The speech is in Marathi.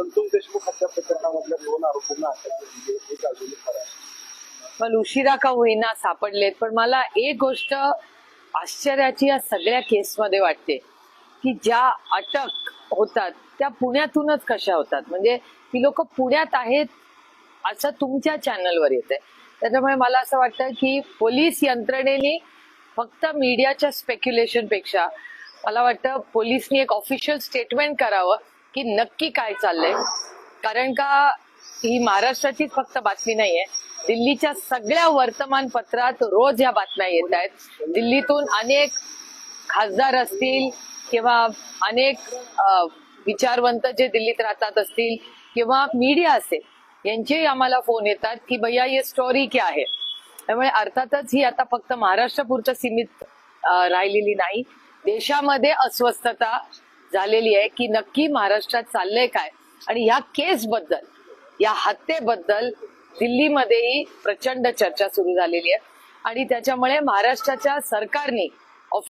संतोष देशमुख हत्या प्रकरणामधल्या दोन आरोपींना अटक केली. आहे एक अजूनही फरार आहे. पण उशिरा का होईना सापडलेत पण मला एक गोष्ट आश्चर्याची या सगळ्या केसमध्ये वाटते की ज्या अटक होतात त्या पुण्यातूनच कशा होतात? म्हणजे ती लोक पुण्यात आहेत असं तुमच्या चॅनलवर येते त्याच्यामुळे मला असं वाटतं की पोलीस यंत्रणेने फक्त मीडियाच्या स्पेक्युलेशनपेक्षा मला वाटतं पोलिसनी एक ऑफिशियल स्टेटमेंट करावं की नक्की काय चाललंय? कारण का ही महाराष्ट्राचीच फक्त बातमी नाहीये. दिल्लीच्या सगळ्या वर्तमानपत्रात रोज ह्या बातम्या येत आहेत. दिल्लीतून अनेक खासदार असतील किंवा अनेक विचारवंत जे दिल्लीत राहतात असतील किंवा मीडिया असेल यांचेही आम्हाला फोन येतात की भैया ये स्टोरी क्या आहे त्यामुळे अर्थातच ही आता फक्त महाराष्ट्रापुरतं सीमित राहिलेली नाही. देशामध्ये अस्वस्थता झालेली आहे की नक्की महाराष्ट्रात चाललंय काय? आणि ह्या केस बद्दल या हत्येबद्दल दिल्लीमध्येही प्रचंड चर्चा सुरू झालेली आहे. आणि त्याच्यामुळे महाराष्ट्राच्या सरकारने